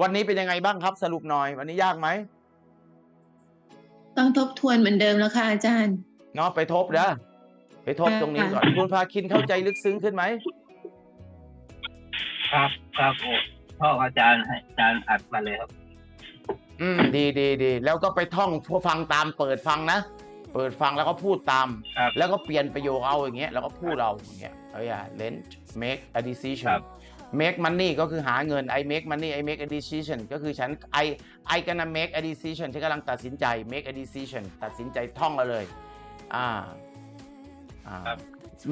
วันนี้เป็นยังไงบ้างครับสรุปหน่อย วันนี้ยากไหมต้องทบทวนเหมือนเดิมแล้วค่ะอาจารย์เนาะไปทบนะไปทบตรงนี้ก่อนคุณพาคินเข้าใจลึกซึ้งขึ้นไหมครับครับโอ้พ่ออาจารย์ให้อาจารย์อัดมาเลยครับ อืม ดีดีดีแล้วก็ไปท่องฟังตามเปิดฟังนะเปิดฟังแล้วก็พูดตามครับแล้วก็เปลี่ยนประโยคเอาอย่างเงี้ยแล้วก็พูดเอาอย่างเงี้ยเอ้ยอะ lend make a ค decision รับ make money ก็คือหาเงิน I make money I make a decision ก็คือฉัน I I gonna make a decision ฉันกำลังตัดสินใจ make a decision ตัดสินใจท่องมาเลยอ่าอ่าครับ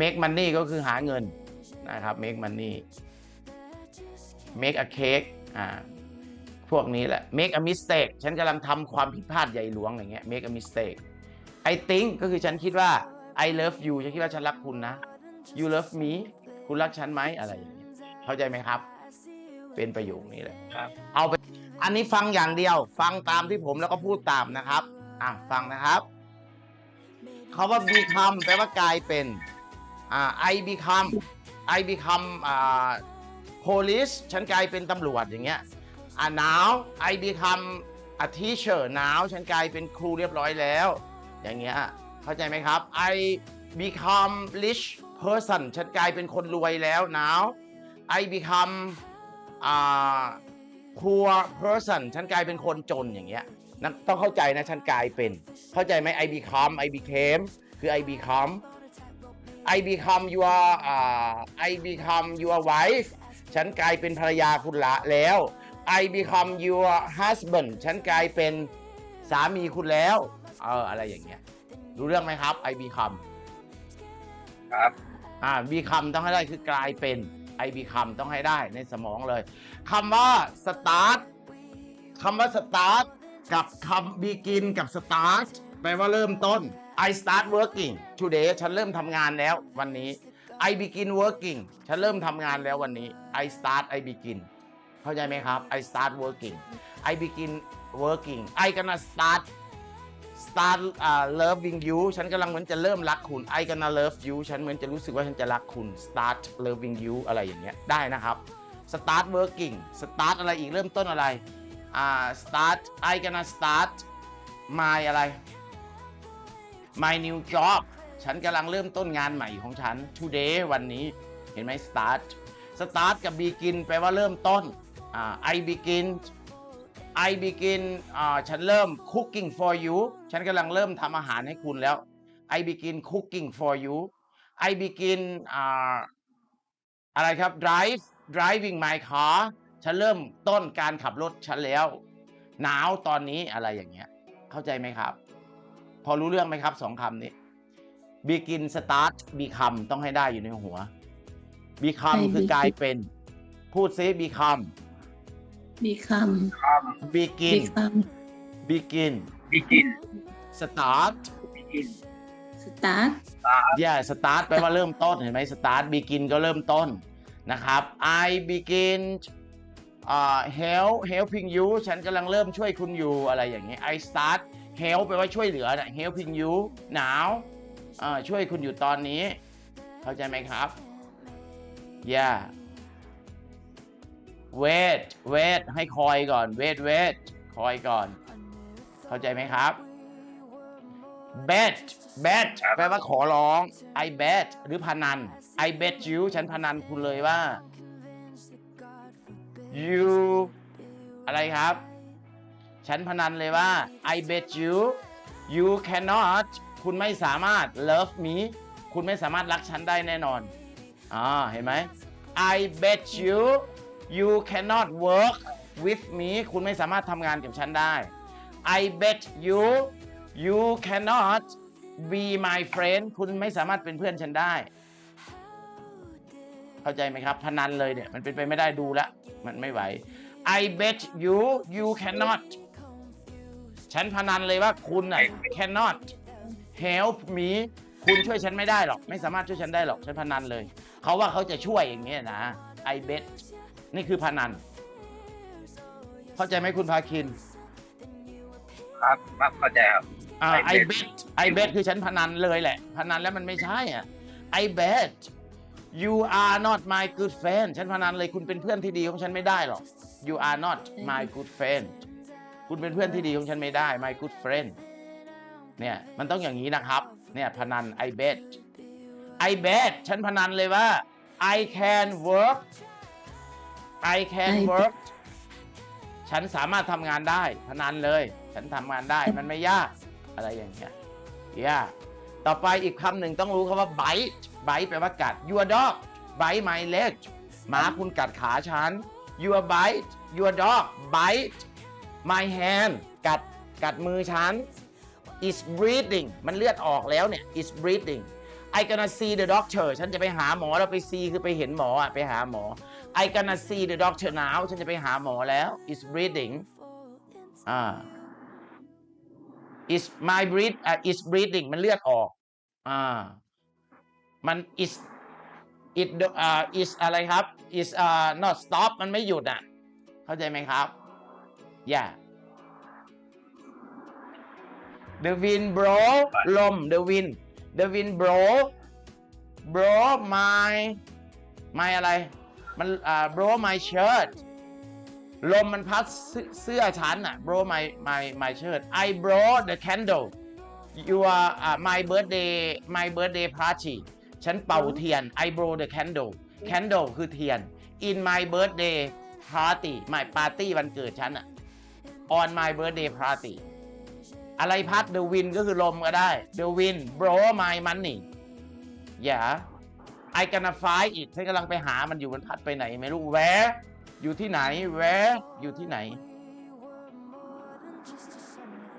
make money ก็คือหาเงินนะครับ make money make a cake อ่าพวกนี้แหละ make a mistake ฉันกำลังทำความผิดพลาดใหญ่หลวงอย่างเงี้ย make a mistake I think ก็คือฉันคิดว่า I love you ฉันคิดว่าฉันรักคุณนะ you love me คุณรักฉันไหมอะไรอย่างเงี้ย เข้าใจไหมครับ เป็นประโยคนี้แหละครับ เอาไปอันนี้ฟังอย่างเดียว ฟังตามที่ผมแล้วก็พูดตามนะครับอะฟังนะครับคาว่า become แปลว่ากลายเป็นอ่า I become I become อ่า police ฉันกลายเป็นตำรวจอย่างเงี้ยอ่า now I become a teacher now ฉันกลายเป็นครูเรียบร้อยแล้ว อย่างเงี้ยเข้าใจไหมครับ I become rich person ฉันกลายเป็นคนรวยแล้ว now I become อ่า poor person ฉันกลายเป็นคนจนอย่างเงี้ยนะต้องเข้าใจนะฉันกลายเป็น เข้าใจไหม I become I became คือ I become I become your อ่า I become your wife ฉันกลายเป็นภรรยาคุณละแล้ว I become your husband ฉันกลายเป็นสามีคุณแล้ว เอออะไรอย่างเงี้ย รู้เรื่องไหมครับ I become ครับ อ่า become ต้องให้ได้คือกลายเป็น ไอบีคำต้องให้ได้ในสมองเลยคำว่าสตาร์ทคำว่าสตาร์ทกับคำบีกินกับสตาร์ทแปลว่าเริ่มต้น I start working today ฉันเริ่มทำงานแล้ววันนี้ I begin working ฉันเริ่มทำงานแล้ววันนี้ I start I begin เข้าใจไหมครับ I start working I begin working I gonna start start uh, loving you ฉันกำลังเหมือนจะเริ่มรักคุณ I gonna love you ฉันเหมือนจะรู้สึกว่าฉันจะรักคุณ start loving you อะไรอย่างเงี้ยได้นะครับ start working start อะไรอีกเริ่มต้นอะไรอ่า start I gonna start my อะไร my new job ฉันกำลังเริ่มต้นงานใหม่ของฉัน today วันนี้ เห็นไหม start start กับ begin แปลว่าเริ่มต้นอ่า I begin I begin อ่าฉันเริ่ม cooking for you ฉันกำลังเริ่มทำอาหารให้คุณแล้ว I begin cooking for you I begin อ่าอะไรครับ drive driving my car ฉันเริ่มต้นการขับรถฉันแล้ว หนาวตอนนี้อะไรอย่างเงี้ย เข้าใจไหมครับ พอรู้เรื่องไหมครับสองคำนี้ begin start become ต้องให้ได้อยู่ในหัว become ใช่คือกลายเป็น พูดซิ become become ครับ begin become begin บิกิน start บิกิน start yeah start แปลว่าเริ่มต้นเห็นไหม start begin ก็เริ่มต้นนะครับ I begin อ่า help helping you ฉันกำลังเริ่มช่วยคุณอยู่อะไรอย่างเงี้ย I start help แปลว่าช่วยเหลือนะ helping you now อ่าช่วยคุณอยู่ตอนนี้ เข้าใจไหมครับ yeah wait wait ให้คอยก่อน wait wait คอยก่อน เข้าใจไหมครับ bet bet แปลว่าขอร้อง I bet หรือพนัน I bet you ฉันพนันคุณเลยว่า you อะไรครับ ฉันพนันเลยว่า I bet you you cannot คุณไม่สามารถ love me คุณไม่สามารถรักฉันได้แน่นอน อ่า เห็นไหม I bet you you cannot work with me คุณไม่สามารถทำงานกับฉันได้ I bet you you cannot be my friend คุณไม่สามารถเป็นเพื่อนฉันได้ เข้าใจไหมครับ พนันเลยเนี่ย มันเป็นไปไม่ได้ดูแล้วมันไม่ไหว I bet you you cannot ฉันพนันเลยว่าคุณน่ะ cannot help me คุณช่วยฉันไม่ได้หรอก ไม่สามารถช่วยฉันได้หรอก ฉันพนันเลย เขาว่าเขาจะช่วยอย่างเงี้ยนะ I bet นี่คือพนัน เข้าใจไหมคุณพาคิน ครับครับเข้าใจครับ อ่า I I bet bet I bet คือฉันพนันเลยแหละ พนันแล้วมันไม่ใช่อะ I bet you are not my good friend ฉันพนันเลยคุณเป็นเพื่อนที่ดีของฉันไม่ได้หรอก you are not my good friend คุณเป็นเพื่อนที่ดีของฉันไม่ได้ my good friend เนี่ยมันต้องอย่างนี้นะครับเนี่ยพนัน I bet I bet ฉันพนันเลยว่า I can work I can I bet work ฉันสามารถทำงานได้พนันเลย ฉันทำงานได้มันไม่ยาก อะไรอย่างเงี้ย yeah ต่อไปอีกคำหนึ่งต้องรู้คำว่า bite bite แปลว่ากัด your dog bite my leg หมาคุณกัดขาฉัน your bite your dog bite my hand กัดกัดมือฉัน is bleeding มันเลือดออกแล้วเนี่ย is bleeding I gonna see the doctor ฉันจะไปหาหมอแล้วไป see คือไปเห็นหมออะไปหาหมอ I gonna see the doctor now ฉันจะไปหาหมอแล้ว is bleeding อ่า is my breath อะ is bleeding มันเลือดออกอ่ามัน is it อ่า is อะไรครับ is อ่า not stop มันไม่หยุดอะ เข้าใจไหมครับ yeah the wind blow ลม the wind the wind blow blow my my อะไร มันอ่า blow my shirt ลมมันพัดเสื้อฉันอะ blow my my my shirt I blow the candle your uh, my birthday my birthday party ฉันเป่าเทียน I blow the candle candle คือเทียน in my birthday party my party วันเกิดฉันอะ on my birthday party อะไรพัด the wind ก็คือลมก็ได้ the wind blow my money yeah I gonna find it ฉันกำลังไปหามันอยู่มันพัดไปไหนไม่รู้ where อยู่ที่ไหน where อยู่ที่ไหน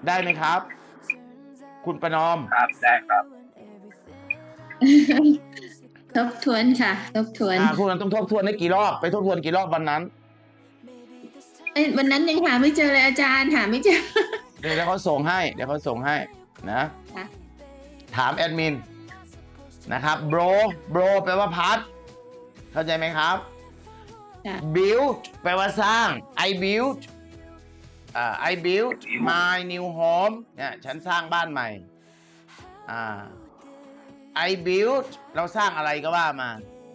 ได้ไหมครับ คุณประนอมครับได้ครับทบทวนค่ะ ทบทวนอ่าคุณต้องทบทวนได้กี่รอบ ไปทบทวนกี่รอบวันนั้นเอ้ยวันนั้นยังหาไม่เจอเลยอาจารย์หาไม่เจอ เดี๋ยวเขาส่งให้ เดี๋ยวเขาส่งให้นะค่ะถามแอดมินนะครับ bro bro แปลว่าพัด เข้าใจไหมครับค่ะ build แปลว่าสร้าง I build อ่า I build my new home เนี่ยฉันสร้างบ้านใหม่อ่า I build เราสร้างอะไรก็ว่ามา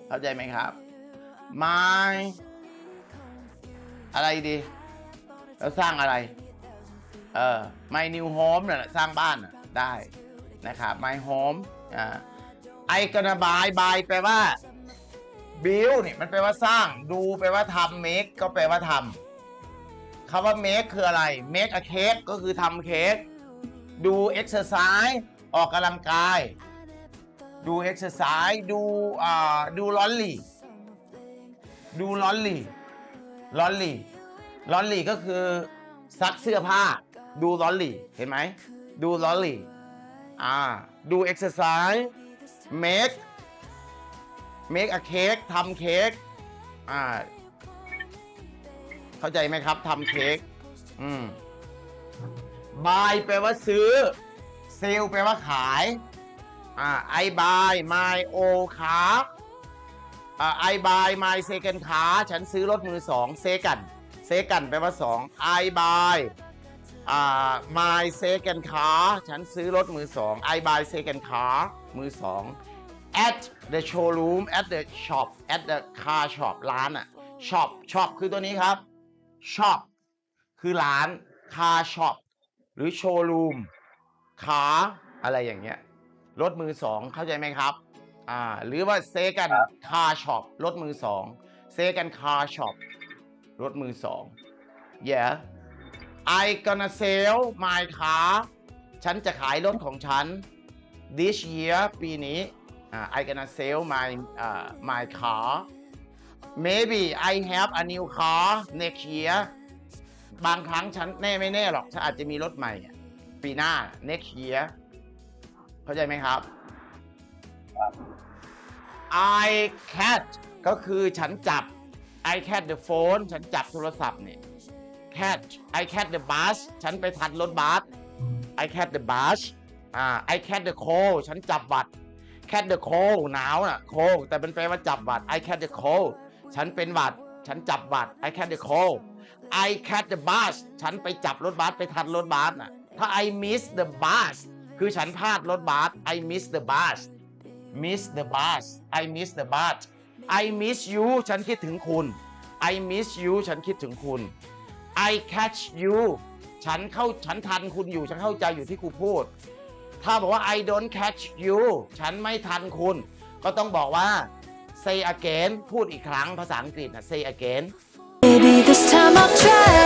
เข้าใจไหมครับ my อะไรดี เราสร้างอะไร เออ my new home น่ะสร้างบ้านน่ะได้นะครับ my home อ่า I gonna buy buy แปลว่า build นี่มันแปลว่าสร้าง ดูแปลว่าทำ make ก็แปลว่าทำคำว่า make คืออะไร make a cake ก็คือทำเค้กดู exercise ออกกำลังกาย ดู exercise ดูอ่าดูลอนลี่ ดูลอนลี่ลอนลี่ลอนลี่ก็คือซักเสื้อผ้า ดูลอนลี่เห็นไหม ดูลอนลี่อ่า ดู exercise make make a cake ทำเค้กอ่า เข้าใจไหมครับทำเค้กอืม buy แปลว่าซื้อ sell แปลว่าขาย อ่า I buy my old car อ่า I buy my second car ฉันซื้อรถมือสอง second second แปลว่าสอง I buy อ่า my second ฉันซื้อรถมือสอง I buy second car มือสอง at the showroom at the shop at the car shop ร้านอะ shop shop คือตัวนี้ครับ shop คือร้าน car shop หรือ showroom ขาอะไรอย่างเงี้ย รถมือสองเข้าใจไหมครับ อ่า หรือว่าเซกันคาช็อปรถมือสอง เซกันคาช็อปรถมือสอง yeah I gonna sell my car ฉันจะขายรถของฉัน this year ปีนี้อ่า I gonna sell my อ่า my car maybe I have a new car next year บางครั้งฉันแน่ไม่แน่หรอก ฉันอาจจะมีรถใหม่ ปีหน้า next year เข้าใจไหมครับ I catch ก็คือฉันจับ I catch the phone ฉันจับโทรศัพท์เนี่ย catch I catch the bus ฉันไปทันรถบัส I catch the bus อ่า I catch the cold ฉันจับบัตร catch the cold หนาวน่ะ cold แต่เป็นแปลว่าจับบัตร I catch the cold ฉันเป็นหวัด ฉันจับบัตร I catch the cold I catch the bus ฉันไปจับรถบัสไปทันรถบัสน่ะ ถ้า I miss the bus คือฉันพลาดรถบัส I miss the bus miss the bus I miss the bus I miss you ฉันคิดถึงคุณ I miss you ฉันคิดถึงคุณ I catch you ฉันเข้าฉันทันคุณอยู่ ฉันเข้าใจอยู่ที่ครูพูด ถ้าบอกว่า I don't catch you ฉันไม่ทันคุณ ก็ต้องบอกว่า say again พูดอีกครั้งภาษาอังกฤษนะ say again Maybe this time I'll try